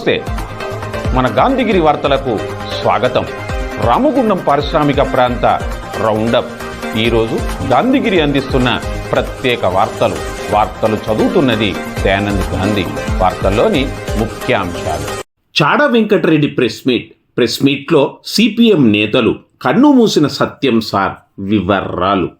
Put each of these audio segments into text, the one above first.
నమస్తే. మన గాంధీగిరి వార్తలకు స్వాగతం. రామగుండం పారిశ్రామిక ప్రాంత రౌండప్. ఈరోజు గాంధీగిరి అందిస్తున్న ప్రత్యేక వార్తలు. వార్తలు చదువుతున్నది దయానంద్ గాంధీ. వార్తల్లోని ముఖ్యాంశాలు. Chada Venkat Reddy press meet. Press మీట్లో సిపిఎం నేతలు కన్ను మూసిన సత్యం సార్ వివరాలు.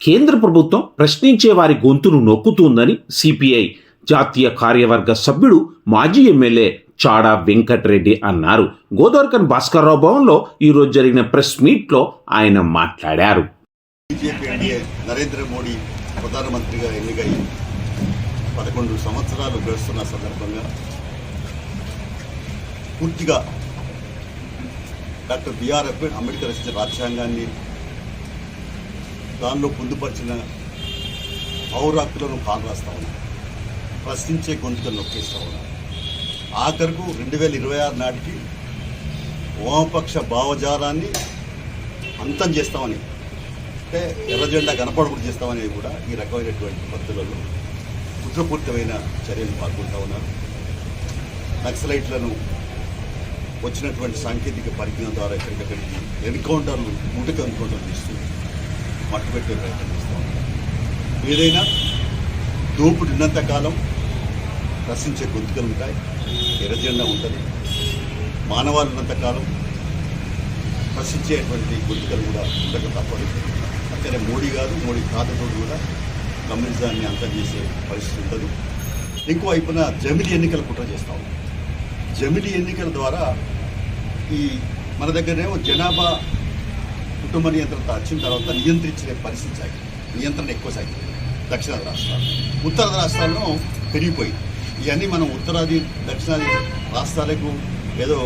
కేంద్ర ప్రభుత్వం ప్రశ్నించే వారి గొంతును నొక్కుతుందని సిపిఐ జాతీయ కార్యవర్గ సభ్యుడు మాజీ ఎమ్మెల్యే చాడా వెంకటరెడ్డి అన్నారు. గోదావరికన్ భాస్కర్రావు భవన్లో ఈరోజు జరిగిన ప్రెస్ మీట్లో ఆయన మాట్లాడారు. బీజేపీ నరేంద్ర మోడీ ప్రధానమంత్రిగా ఎన్నికై పదకొండు సంవత్సరాలు గడుస్తున్న సందర్భంగా పూర్తిగా డాక్టర్ బిఆర్ అంబేద్కర్ రచించిన రాజ్యాంగాన్ని దానిలో పొందుపరిచిన పౌరాకులను కాలరాస్తా ఉన్నారు ప్రశ్నించే గొంతుకలు నొక్కేస్తూ ఉన్నారు ఆఖరుకు రెండు వేల ఇరవై ఆరు నాటికి వామపక్ష భావజాలాన్ని అంతం చేస్తామని అంటే ఎర్రజెండా కనపడకుండా చేస్తామనేది కూడా ఈ రకమైనటువంటి పద్ధతులలో కుట్రపూరితమైన చర్యలు పాల్గొంటూ ఉన్నారు. నక్సలైట్లను వచ్చినటువంటి సాంకేతిక పరిజ్ఞానం ద్వారా ఎక్కడికక్కడికి ఎన్కౌంటర్లు ముటక ఎన్కౌంటర్లు ఇస్తుంది మట్టుపెట్టే ప్రయత్నం చేస్తూ ఏదైనా దోపుడు ఉన్నంతకాలం రసించే గొంతుకలు ఉంటాయి ఎర్రజెండా ఉంటుంది. మానవాళ్ళు ఉన్నంతకాలం ప్రశ్నించేటువంటి గొంతుకలు కూడా ఉండక తప్పదు. అక్కడే మోడీ గారు మోడీ కాదుతో కూడా కమ్యూనిజాన్ని అంతం చేసే పరిస్థితి ఉండదు. ఇంకో వైపున జమిలి ఎన్నికలు కుట్ర చేస్తాం జమిలి ఎన్నికల ద్వారా ఈ మన దగ్గరనేమో జనాభా కుటుంబ నియంత్రణ వచ్చిన తర్వాత నియంత్రించే పరిస్థితి సాగింది. నియంత్రణ ఎక్కువ సాగింది. దక్షిణాది రాష్ట్రాలు ఉత్తరాది రాష్ట్రాల్లో పెరిగిపోయింది. ఇవన్నీ మనం ఉత్తరాది దక్షిణాది రాష్ట్రాలకు ఏదో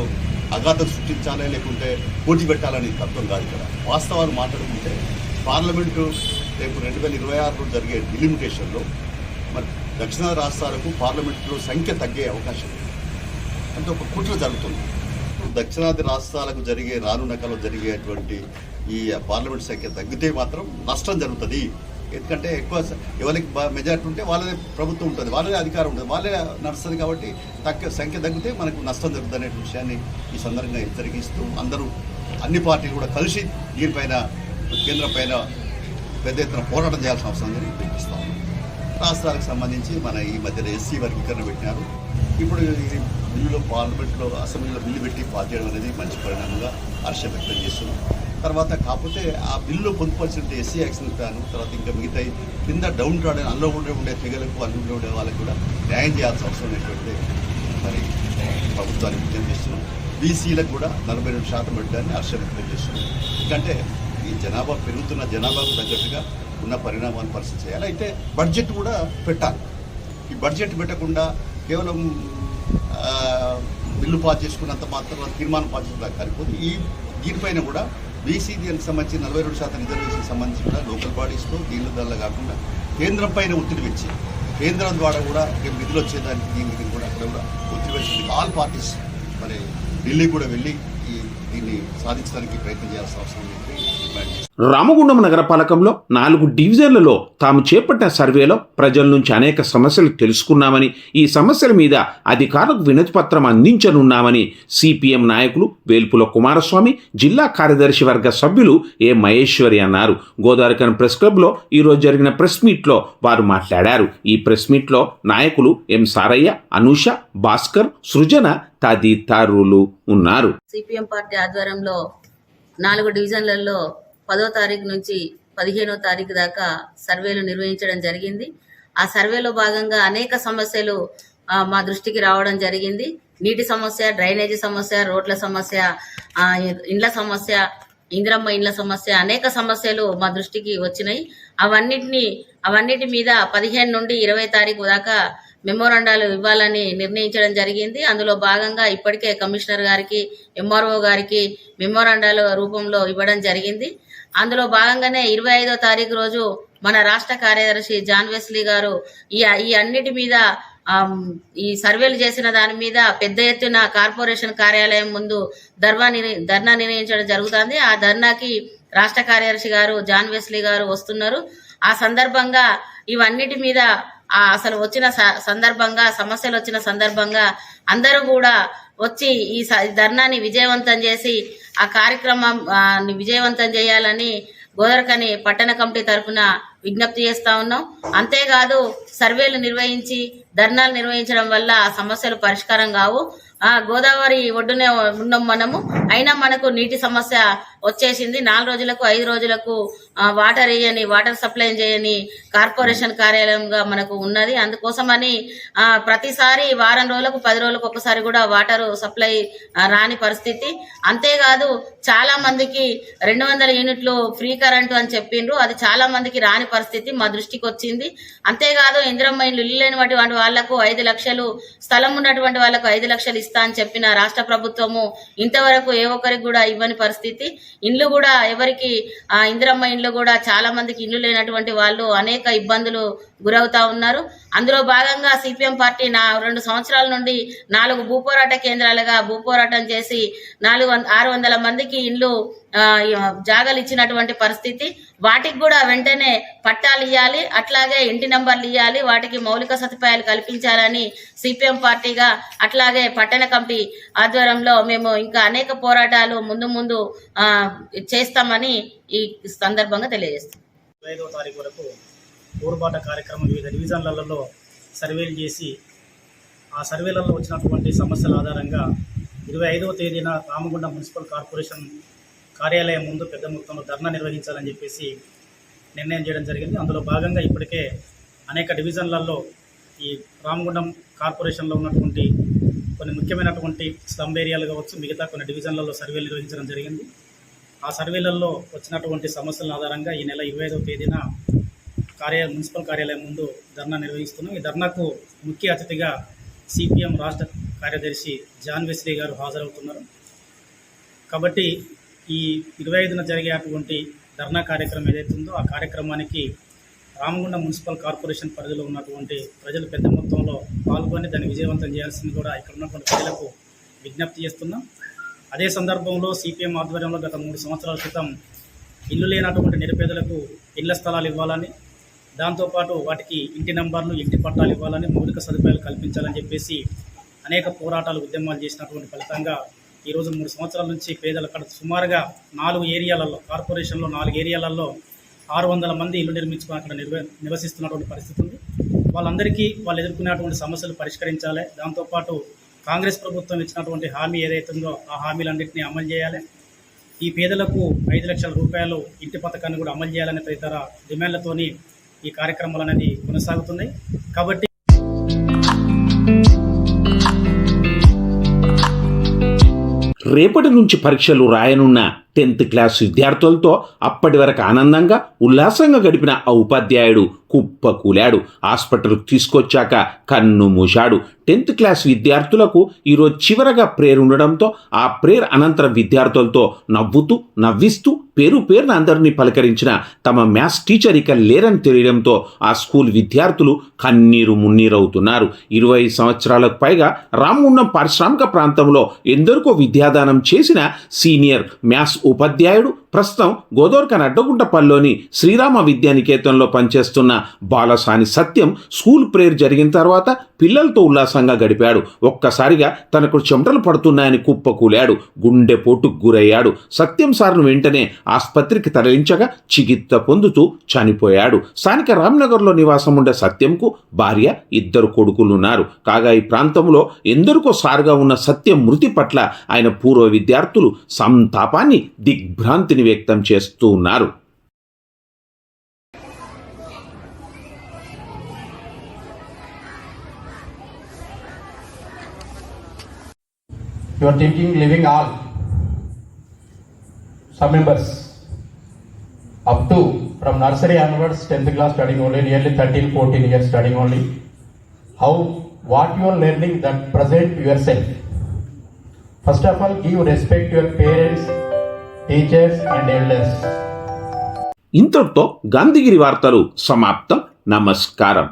అగాధం సృష్టించాలి లేకుంటే పోటీ పెట్టాలని తత్వం కాదు ఇక్కడ. వాస్తవాలు మాట్లాడుకుంటే పార్లమెంటు రేపు రెండు వేల ఇరవై ఆరులో జరిగే డిలిమిటేషన్లో మరి దక్షిణాది రాష్ట్రాలకు పార్లమెంట్లో సంఖ్య తగ్గే అవకాశం ఉంది. అంటే ఒక కుట్ర జరుగుతుంది. దక్షిణాది రాష్ట్రాలకు జరిగే రానున్న కాలంలో జరిగేటువంటి ఈ పార్లమెంట్ సంఖ్య తగ్గితే మాత్రం నష్టం జరుగుతుంది. ఎందుకంటే ఎక్కువ ఎవరికి మెజార్టీ ఉంటే వాళ్ళదే ప్రభుత్వం ఉంటుంది వాళ్ళదే అధికారం ఉంటుంది వాళ్ళే నడుస్తుంది కాబట్టి తక్కువ సంఖ్య తగ్గితే మనకు నష్టం జరుగుతుంది అనే విషయాన్ని ఈ సందర్భంగా హెచ్చరికిస్తూ అందరూ అన్ని పార్టీలు కూడా కలిసి దీనిపైన కేంద్రం పైన పెద్ద ఎత్తున పోరాటం చేయాల్సిన అవసరం ఉందని వినిపిస్తాం రాష్ట్రాలకు సంబంధించి మన ఈ మధ్యన ఎస్సీ వర్గీకరణ పెట్టినారు. ఇప్పుడు ఈ బిల్లులో పార్లమెంట్లో అసెంబ్లీలో బిల్లు పెట్టి పాస్ చేయడం అనేది మంచి పరిణామంగా హర్షం వ్యక్తం చేస్తున్నాం. తర్వాత కాకపోతే ఆ బిల్లులో పొందుపరిచిన ఎస్సీ యాక్షన్ ప్లాన్ తర్వాత ఇంకా మిగతా కింద డౌన్ రావడం అందులో ఉండే ఉండే తెగలకు అందులో ఉండే వాళ్ళకి కూడా న్యాయం చేయాల్సిన అవసరం ఉన్నటువంటి మరి ప్రభుత్వానికి విజ్ఞప్తి చేస్తున్నాం. బీసీలకు కూడా నలభై రెండు శాతం పెట్టడాన్ని హర్షం వ్యక్తం చేస్తున్నాం. ఎందుకంటే ఈ జనాభా పెరుగుతున్న జనాభాకు తగ్గట్టుగా ఉన్న పరిణామాన్ని పరిస్థితి చేయాలి. అయితే బడ్జెట్ కూడా పెట్టాలి. ఈ బడ్జెట్ పెట్టకుండా కేవలం బిల్లు పాస్ చేసుకున్నంత మాత్రం తీర్మానం పాస్ చేసుకున్నా సరిపోదు ఈ దీనిపైన కూడా బీసీ సంబంధించి నలభై రెండు శాతం రిజర్వేషన్ సంబంధించి కూడా లోకల్ బాడీస్తో దీని ద్వారా కాకుండా కేంద్రం పైన ఒత్తిడి పెంచి కేంద్రం ద్వారా కూడా రేపు నిధులు వచ్చేదానికి దీనికి కూడా అక్కడ కూడా ఒత్తిడి పెంచింది ఆల్ పార్టీస్ మరి ఢిల్లీ కూడా వెళ్ళి ఈ దీన్ని సాధించడానికి ప్రయత్నం చేయాల్సిన అవసరం ఉంది డిమాండ్ చేస్తున్నాం. రామగుండం నగరపాలకంలో నాలుగు డివిజన్లలో తాము చేపట్టిన సర్వేలో ప్రజల నుంచి అనేక సమస్యలు తెలుసుకున్నామని ఈ సమస్యల మీద అధికారులకు వినతి పత్రం అందించనున్నామని సిపిఎం నాయకులు వేల్పుల కుమారస్వామి జిల్లా కార్యదర్శి వర్గ సభ్యులు ఏ మహేశ్వరి అన్నారు. గోదావరికన్ ప్రెస్ క్లబ్లో ఈరోజు జరిగిన ప్రెస్ మీట్లో వారు మాట్లాడారు. ఈ ప్రెస్ మీట్లో నాయకులు ఎం సారయ్య అనూష భాస్కర్ సృజన తదితరులు ఉన్నారు. సిపిఎం పార్టీ ఆధ్వర్యంలో నాలుగు డివిజన్లలో పదో తారీఖు నుంచి పదిహేనో తారీఖు దాకా సర్వేలు నిర్వహించడం జరిగింది. ఆ సర్వేలో భాగంగా అనేక సమస్యలు మా దృష్టికి రావడం జరిగింది. నీటి సమస్య డ్రైనేజీ సమస్య రోడ్ల సమస్య ఇండ్ల సమస్య ఇందిరమ్మ ఇండ్ల సమస్య అనేక సమస్యలు మా దృష్టికి వచ్చినాయి. అవన్నిటిని అవన్నిటి మీద పదిహేను నుండి ఇరవై తారీఖు దాకా మెమోరాండాలు ఇవ్వాలని నిర్ణయించడం జరిగింది. అందులో భాగంగా ఇప్పటికే కమిషనర్ గారికి ఎంఆర్ఓ గారికి మెమోరాండాల రూపంలో ఇవ్వడం జరిగింది. అందులో భాగంగానే ఇరవై ఐదో తారీఖు రోజు మన రాష్ట్ర కార్యదర్శి జాన్ వెస్లీ గారు ఈ ఈ అన్నిటి మీద ఈ సర్వేలు చేసిన దాని మీద పెద్ద ఎత్తున కార్పొరేషన్ కార్యాలయం ముందు ధర్నా నిర్ణ- ధర్నా నిర్ణయించడం జరుగుతుంది. ఆ ధర్నాకి రాష్ట్ర కార్యదర్శి గారు జాన్ వెస్లీ గారు వస్తున్నారు. ఆ సందర్భంగా ఇవన్నిటి మీద ఆ అసలు వచ్చిన స- సందర్భంగా సమస్యలు వచ్చిన సందర్భంగా అందరూ కూడా వచ్చి ఈ స- ఈ ధర్నాని విజయవంతం చేసి ఆ కార్యక్రమం విజయవంతం చేయాలని గోదరకని పట్టణ కమిటీ తరఫున విజ్ఞప్తి చేస్తా ఉన్నాం. అంతేకాదు సర్వేలు నిర్వహించి ధర్నాలు నిర్వహించడం వల్ల ఆ సమస్యలు పరిష్కారం కావు. ఆ గోదావరి ఒడ్డునే ఉన్నాం మనము. అయినా మనకు నీటి సమస్య వచ్చేసింది. నాలుగు రోజులకు ఐదు రోజులకు వాటర్ వేయని వాటర్ సప్లై చేయని కార్పొరేషన్ కార్యాలయంగా మనకు ఉన్నది. అందుకోసమని ప్రతిసారి వారం రోజులకు పది రోజులకు ఒకసారి కూడా వాటర్ సప్లై రాని పరిస్థితి. అంతేకాదు చాలా మందికి రెండు వందల యూనిట్లు ఫ్రీ కరెంటు అని చెప్పిండ్రు. అది చాలా మందికి రాని పరిస్థితి మా దృష్టికి వచ్చింది. అంతేకాదు ఇందిరమ్మ ఇల్లు లేనివంటి వాళ్ళకు వాళ్ళకు ఐదు లక్షలు స్థలం ఉన్నటువంటి వాళ్ళకు ఐదు లక్షలు ఇస్తా అని చెప్పిన రాష్ట్ర ప్రభుత్వము ఇంతవరకు ఏ ఒక్కరికి కూడా ఇవ్వని పరిస్థితి. ఇండ్లు కూడా ఎవరికి ఆ ఇందిరమ్మ ఇండ్లు కూడా చాలా మందికి ఇండ్లు లేనటువంటి వాళ్ళు అనేక ఇబ్బందులు గురవుతా ఉన్నారు. అందులో భాగంగా సిపిఎం పార్టీ నా రెండు సంవత్సరాల నుండి నాలుగు భూపోరాట కేంద్రాలుగా భూపోరాటం చేసి నాలుగు ఆరు వందల మందికి ఇండ్లు జాగాలు ఇచ్చినటువంటి పరిస్థితి. వాటికి కూడా వెంటనే పట్టాలు ఇవ్వాలి అట్లాగే ఇంటి నంబర్లు ఇవ్వాలి వాటికి మౌలిక సదుపాయాలు కల్పించాలని సిపిఎం పార్టీగా అట్లాగే పట్టణ కమిటీ ఆధ్వర్యంలో మేము ఇంకా అనేక పోరాటాలు ముందు ముందు చేస్తామని ఈ సందర్భంగా తెలియజేస్తాం ఇరవై ఊరుబాట కార్యక్రమం వివిధ డివిజన్లలో సర్వేలు చేసి ఆ సర్వేలలో వచ్చినటువంటి సమస్యల ఆధారంగా ఇరవై ఐదవ తేదీన రామగుండ మున్సిపల్ కార్పొరేషన్ కార్యాలయం ముందు పెద్ద మొత్తంలో ధర్నా నిర్వహించాలని చెప్పేసి నిర్ణయం చేయడం జరిగింది. అందులో భాగంగా ఇప్పటికే అనేక డివిజన్లలో ఈ రామగుండం కార్పొరేషన్లో ఉన్నటువంటి కొన్ని ముఖ్యమైనటువంటి స్లమ్ ఏరియాలు కావచ్చు మిగతా కొన్ని డివిజన్లలో సర్వేలు నిర్వహించడం జరిగింది. ఆ సర్వేలలో వచ్చినటువంటి సమస్యల ఆధారంగా ఈ నెల ఇరవై ఐదవ తేదీన కార్యాల మున్సిపల్ కార్యాలయం ముందు ధర్నా నిర్వహిస్తున్నాం. ఈ ధర్నాకు ముఖ్య అతిథిగా సిపిఎం రాష్ట్ర కార్యదర్శి జాన్ వెస్లీ గారు హాజరవుతున్నారు. కాబట్టి ఈ ఇరవై ఐదున జరిగేటువంటి ధర్నా కార్యక్రమం ఏదైతే ఉందో ఆ కార్యక్రమానికి రామగుండ మున్సిపల్ కార్పొరేషన్ పరిధిలో ఉన్నటువంటి ప్రజలు పెద్ద మొత్తంలో పాల్గొని దాన్ని విజయవంతం చేయాల్సింది కూడా ఇక్కడ ఉన్నటువంటి ప్రజలకు విజ్ఞప్తి చేస్తున్నాం. అదే సందర్భంలో సిపిఎం ఆధ్వర్యంలో గత మూడు సంవత్సరాల క్రితం ఇల్లు లేనటువంటి నిరుపేదలకు ఇళ్ళ స్థలాలు ఇవ్వాలని దాంతోపాటు వాటికి ఇంటి నంబర్లు ఇంటి పట్టాలు ఇవ్వాలని మౌలిక సదుపాయాలు కల్పించాలని చెప్పేసి అనేక పోరాటాలు ఉద్యమాలు చేసినటువంటి ఫలితంగా ఈరోజు మూడు సంవత్సరాల నుంచి పేదలు అక్కడ సుమారుగా నాలుగు ఏరియాలలో కార్పొరేషన్లో నాలుగు ఏరియాలలో ఆరు వందల మంది ఇల్లు నిర్మించుకొని అక్కడ నిర్వ నివసిస్తున్నటువంటి పరిస్థితి ఉంది. వాళ్ళందరికీ వాళ్ళు ఎదుర్కొనేటువంటి సమస్యలు పరిష్కరించాలి. దాంతోపాటు కాంగ్రెస్ ప్రభుత్వం ఇచ్చినటువంటి హామీ ఏదైతుందో ఆ హామీలన్నింటినీ అమలు చేయాలి. ఈ పేదలకు ఐదు లక్షల రూపాయలు ఇంటి పథకాన్ని కూడా అమలు చేయాలనే తదితర డిమాండ్లతోని ఈ కార్యక్రమాలు అనేది కొనసాగుతున్నాయి. కాబట్టి రేపటి నుంచి పరీక్షలు రాయనున్న టెన్త్ క్లాస్ విద్యార్థులతో అప్పటి వరకు ఆనందంగా ఉల్లాసంగా గడిపిన ఆ ఉపాధ్యాయుడు కుప్పకూలాడు. హాస్పిటల్కి తీసుకొచ్చాక కన్ను మూశాడు. టెన్త్ క్లాస్ విద్యార్థులకు ఈరోజు చివరగా ప్రేర్ ఉండడంతో ఆ ప్రేర్ అనంతరం విద్యార్థులతో నవ్వుతూ నవ్విస్తూ పేరు పేరున అందరినీ పలకరించిన తమ మ్యాథ్స్ టీచర్ ఇక లేరని తెలియడంతో ఆ స్కూల్ విద్యార్థులు కన్నీరు మున్నీరవుతున్నారు. ఇరవై సంవత్సరాలకు పైగా రామగుండం పారిశ్రామిక ప్రాంతంలో ఎందరికో విద్యాదానం చేసిన సీనియర్ మ్యాథ్స్ ఉపాధ్యాయుడు ప్రస్తుతం గోదోర్కన్ అడ్డగుంటపల్లిలోని శ్రీరామ విద్యానికేతన్లో పనిచేస్తున్న బాలసాని సత్యం స్కూల్ ప్రేయర్ జరిగిన తర్వాత పిల్లలతో ఉల్లాసంగా గడిపాడు. ఒక్కసారిగా తనకు చెమటలు పడుతున్నాయని కుప్పకూలాడు. గుండెపోటుకు గురయ్యాడు. సత్యం సార్ను వెంటనే ఆసుపత్రికి తరలించగా చికిత్స పొందుతూ చనిపోయాడు. స్థానిక రామ్నగర్లో నివాసం ఉండే సత్యంకు భార్య ఇద్దరు కొడుకులున్నారు. కాగా ఈ ప్రాంతంలో ఎందరికో సారుగా ఉన్న సత్యం మృతి పట్ల ఆయన పూర్వ విద్యార్థులు సంతాపాన్ని దిగ్భ్రాంతిని వ్యక్తం చేస్తూ ఉన్నారు You are thinking living all. Some members. Up to from nursery onwards, 10th class studying only, nearly 13, 14 years studying only. how what you are learning that present yourself. First of all, give respect to your parents, teachers and elders ఇంతటితో గాంధీగిరి వార్తలు సమాప్తం. నమస్కారం.